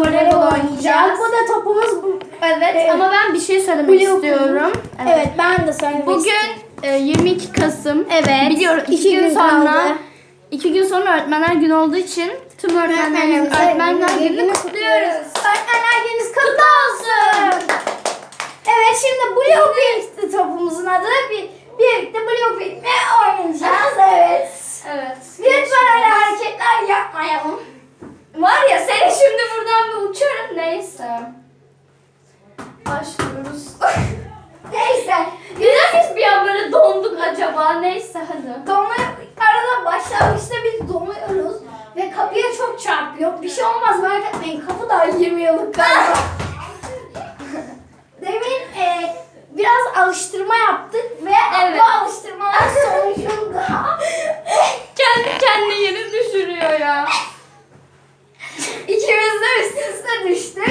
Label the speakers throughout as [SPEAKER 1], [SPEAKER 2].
[SPEAKER 1] akşam voleybol oynayacağız.
[SPEAKER 2] Bu da topumuz bu.
[SPEAKER 1] Evet
[SPEAKER 2] Evet.
[SPEAKER 1] ama ben bir şey söylemek
[SPEAKER 2] Blue
[SPEAKER 1] istiyorum.
[SPEAKER 2] Evet. ben de söylemek
[SPEAKER 1] Bugün e, 22 Kasım.
[SPEAKER 2] Evet,
[SPEAKER 1] Biliyorum iki,
[SPEAKER 2] iki
[SPEAKER 1] gün,
[SPEAKER 2] gün
[SPEAKER 1] sonra
[SPEAKER 2] kaldı.
[SPEAKER 1] iki gün sonra öğretmenler günü olduğu için tüm öğretmenlerimizin öğretmenler gününü kutluyoruz.
[SPEAKER 2] Öğretmenler gününüz kutlu olsun. Evet şimdi Blue Pink topumuzun adı. Bir, birlikte Blue Pink'le oynayacağız. Evet.
[SPEAKER 1] Evet.
[SPEAKER 2] Lütfen öyle hareketler yapmayalım.
[SPEAKER 1] Var ya seni şimdi buradan bir uçarım neyse. Başlıyoruz.
[SPEAKER 2] Neyse.
[SPEAKER 1] Neden biz bir an böyle donduk acaba? Neyse hadi.
[SPEAKER 2] Donma arada başlangıçta biz donuyoruz ve kapıya çok çarpıyor. Bir şey olmaz merak etmeyin. Kapı da 20 yıllık galiba. Demin e, biraz alıştırma yaptık ve
[SPEAKER 1] Evet.
[SPEAKER 2] bu alıştırmalar sonucunda
[SPEAKER 1] Kendi kendine yeni düşürüyor ya.
[SPEAKER 2] ikimiz de üst üste düştük.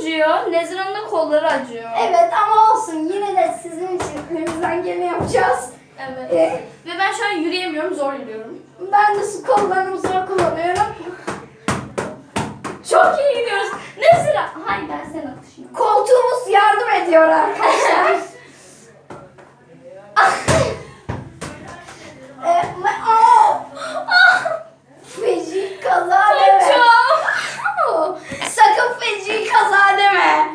[SPEAKER 1] Acıyor. Nezira'nın da kolları acıyor.
[SPEAKER 2] evet ama olsun yine de sizin için elimizden geleni yapacağız.
[SPEAKER 1] Evet.
[SPEAKER 2] E,
[SPEAKER 1] Ve ben şu an yürüyemiyorum, zor yürüyorum.
[SPEAKER 2] ben de su kollarımı zor kullanıyorum.
[SPEAKER 1] Çok iyi gidiyoruz. Nezira. Hayır ben senin atışını.
[SPEAKER 2] Koltuğumuz yardım ediyor arkadaşlar. e, me- aa! Ah! feci kaza deme.
[SPEAKER 1] Hocam.
[SPEAKER 2] Sakın feci kaza deme.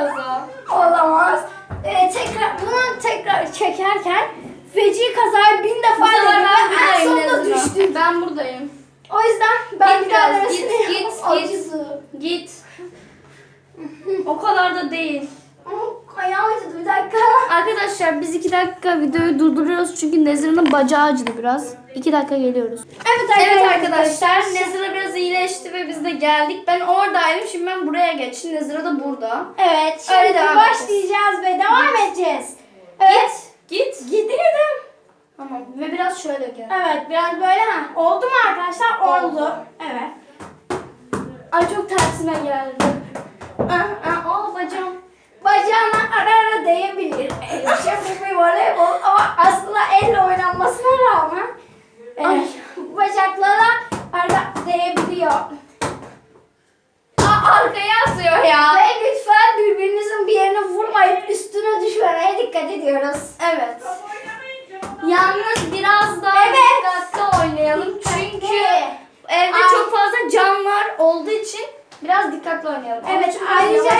[SPEAKER 1] Feci kaza.
[SPEAKER 2] Olamaz. E, tekrar bunu tekrar çekerken feci kazayı bin defa
[SPEAKER 1] Bu
[SPEAKER 2] dedim
[SPEAKER 1] ben
[SPEAKER 2] ve en sonunda düştüm.
[SPEAKER 1] Ben buradayım.
[SPEAKER 2] O yüzden ben
[SPEAKER 1] Git
[SPEAKER 2] bir daha
[SPEAKER 1] git, git, git.
[SPEAKER 2] Acıdı.
[SPEAKER 1] Git. O kadar da değil.
[SPEAKER 2] Ayağım acıdı bir dakika.
[SPEAKER 1] Arkadaşlar biz iki dakika videoyu durduruyoruz çünkü Nezira'nın bacağı acıdı biraz. İki dakika geliyoruz.
[SPEAKER 2] Evet
[SPEAKER 1] Evet arkadaşlar Nezira biraz iyileşti ve biz de geldik. Ben oradaydım şimdi ben buraya geçtim. Nezira da burada.
[SPEAKER 2] Evet, şimdi
[SPEAKER 1] Öyle devam
[SPEAKER 2] başlayacağız ve devam edeceğiz. Evet.
[SPEAKER 1] Git.
[SPEAKER 2] Gidelim.
[SPEAKER 1] Tamam ve biraz şöyle gel.
[SPEAKER 2] Evet, biraz böyle ha. Oldu mu arkadaşlar? Oldu.
[SPEAKER 1] Oldu.
[SPEAKER 2] Evet.
[SPEAKER 1] Ay çok tersime geldi. Aa, aa, aa bacağım.
[SPEAKER 2] Bacağına ara ara değebilir. Bu bir voleybol ama aslında elle oynanmasına rağmen e, bacaklara ara değebiliyor.
[SPEAKER 1] Aa, arkaya atıyor ya.
[SPEAKER 2] Ve lütfen birbirinizin bir yerine vurmayıp üstüne düşmemeye dikkat ediyoruz.
[SPEAKER 1] Evet. Yalnız biraz daha
[SPEAKER 2] Evet.
[SPEAKER 1] dikkatli oynayalım çünkü evde
[SPEAKER 2] Ay.
[SPEAKER 1] çok fazla camlar olduğu için biraz dikkatli oynayalım.
[SPEAKER 2] Evet ayrıca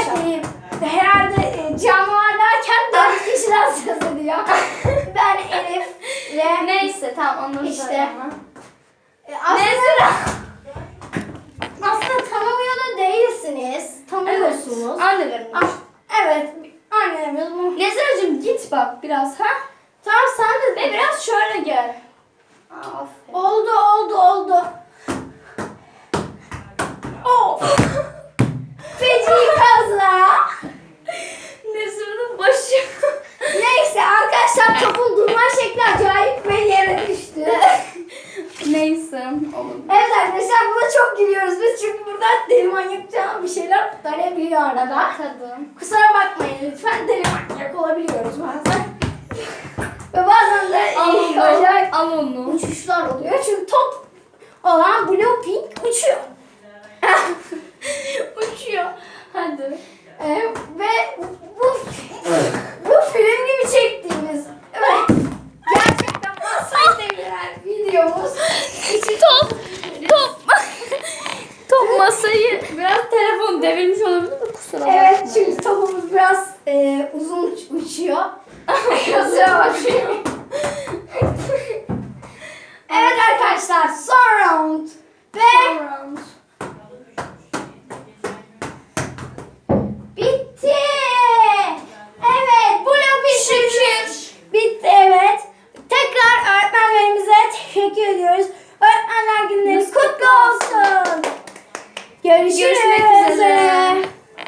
[SPEAKER 1] Neyse tamam onları
[SPEAKER 2] İşte.
[SPEAKER 1] söyleme.
[SPEAKER 2] e, aslında, aslında tanımıyor da değilsiniz. Tanıyorsunuz.
[SPEAKER 1] Evet. Annelerim.
[SPEAKER 2] Ah, evet annelerimiz bu.
[SPEAKER 1] Neziracığım git bak biraz ha.
[SPEAKER 2] Tamam sen de
[SPEAKER 1] Ve biraz şöyle gel. Aferin.
[SPEAKER 2] Oldu oldu oldu. Oh. Feci kaza.
[SPEAKER 1] Nezira'nın başı.
[SPEAKER 2] Neyse arkadaşlar topun durma şekli acayip ve yere düştü.
[SPEAKER 1] Neyse. Olur.
[SPEAKER 2] Evet arkadaşlar buna çok gülüyoruz biz çünkü deli manyakça bir şeyler dönebiliyor arada.
[SPEAKER 1] Tadı.
[SPEAKER 2] Kusura bakmayın lütfen deli manyak olabiliyoruz bazen. Ve bazen de
[SPEAKER 1] Al
[SPEAKER 2] iyi acayip
[SPEAKER 1] onu. Al onu.
[SPEAKER 2] uçuşlar oluyor çünkü top olan Blue Pink uçuyor.
[SPEAKER 1] Uçuyor. Hadi.
[SPEAKER 2] Ee, ve Güzel başlıyor. evet arkadaşlar son round. Ve son round.